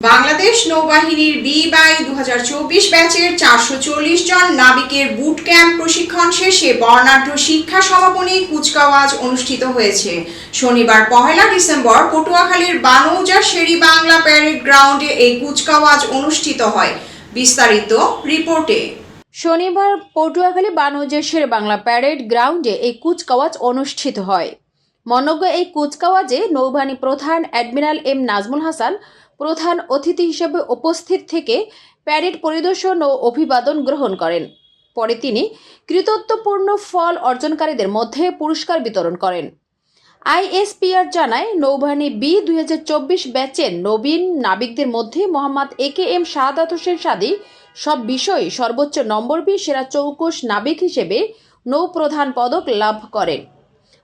বাংলাদেশ নৌবাহিনীর B by দু ব্যাচের চারশো চল্লিশ জন নাবিকের বুট ক্যাম্প প্রশিক্ষণ শেষে বর্ণাঢ্য শিক্ষা সমাপনী কুচকাওয়াজ অনুষ্ঠিত হয়েছে। শনিবার পহেলা ডিসেম্বর পটুয়াখালীর বানৌজা শেরি বাংলা প্যারেড গ্রাউন্ডে এই কুচকাওয়াজ অনুষ্ঠিত হয়। বিস্তারিত রিপোর্টে। শনিবার পটুয়াখালী বানৌজের শের বাংলা প্যারেড গ্রাউন্ডে এই কুচকাওয়াজ অনুষ্ঠিত হয়। মনজ্ঞ এই কুচকাওয়াজে নৌবাহিনী প্রধান অ্যাডমিরাল এম নাজমুল হাসান প্রধান অতিথি হিসেবে উপস্থিত থেকে প্যারেড পরিদর্শন ও অভিবাদন গ্রহণ করেন। পরে তিনি কৃতত্বপূর্ণ ফল অর্জনকারীদের মধ্যে পুরস্কার বিতরণ করেন। আইএসপিআর জানায়, নৌবাহিনী বি দুই হাজার চব্বিশ ব্যাচের নবীন নাবিকদের মধ্যে Mohammad A K M Shahadat Hossain Sadi সব বিষয়ে সর্বোচ্চ নম্বর বি সেরা চৌকস নাবিক হিসেবে নৌপ্রধান পদক লাভ করেন।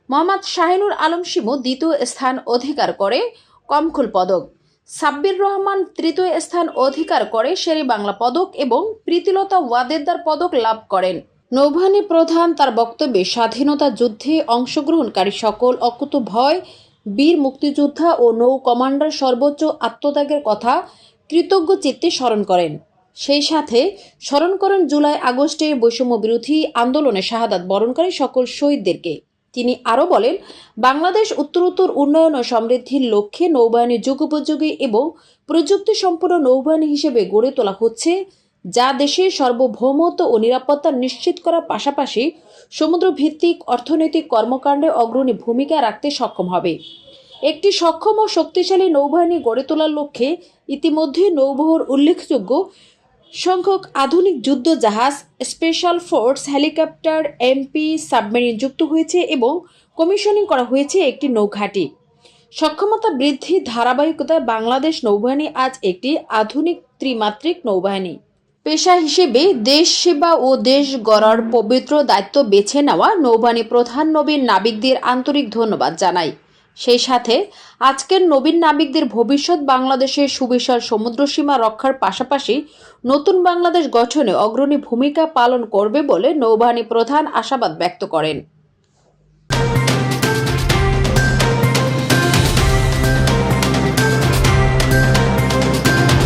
মোহাম্মদ শাহিনুর আলম শিমু দ্বিতীয় স্থান অধিকার করে কমখুল পদক। সাব্বির রহমান তৃতীয় স্থান অধিকার করে শেরি বাংলা পদক এবং প্রীতিলতা ওয়াদেদার পদক লাভ করেন। নৌবাহিনী প্রধান তার বক্তব্যে স্বাধীনতা যুদ্ধে অংশগ্রহণকারী সকল অকুত ভয়, বীর মুক্তিযোদ্ধা ও নৌ কমান্ডার সর্বোচ্চ আত্মত্যাগের কথা কৃতজ্ঞ চিত্তে স্মরণ করেন। সেই সাথে স্মরণ করেন জুলাই আগস্টে বৈষম্য বিরোধী আন্দোলনে শাহাদাত বরণকারী সকল শহীদদেরকে। তিনি আরও বলেন, বাংলাদেশ উত্তরোত্তর উন্নয়ন ও সমৃদ্ধির লক্ষ্যে নৌবাহিনী যুগোপযোগী এবং প্রযুক্তি সম্পন্ন নৌবাহিনী হিসেবে গড়ে তোলা হচ্ছে, যা দেশের সার্বভৌমত্ব ও নিরাপত্তা নিশ্চিত করার পাশাপাশি সমুদ্রভিত্তিক অর্থনৈতিক কর্মকাণ্ডে অগ্রণী ভূমিকা রাখতে সক্ষম হবে। একটি সক্ষম ও শক্তিশালী নৌবাহিনী গড়ে তোলার লক্ষ্যে ইতিমধ্যে নৌবহর উল্লেখযোগ্য সংখ্যক আধুনিক যুদ্ধ জাহাজ special force helicopter MP submarine যুক্ত হয়েছে এবং কমিশনিং করা হয়েছে একটি নৌঘাঁটি। সক্ষমতা বৃদ্ধির ধারাবাহিকতায় বাংলাদেশ নৌবাহিনী আজ একটি আধুনিক ত্রিমাত্রিক নৌবাহিনী। পেশা হিসেবে দেশ সেবা ও দেশ গড়ার পবিত্র দায়িত্ব বেছে নেওয়া নৌবাহিনী প্রধান নবীন নাবিকদের আন্তরিক ধন্যবাদ জানাই। সেই সাথে আজকের নবীন নাবিকদের ভবিষ্যৎ বাংলাদেশের সুবিশাল সমুদ্রসীমা রক্ষার পাশাপাশি নতুন বাংলাদেশ গঠনে অগ্রণী ভূমিকা পালন করবে বলে নৌবাহিনী প্রধান আশাবাদ ব্যক্ত করেন।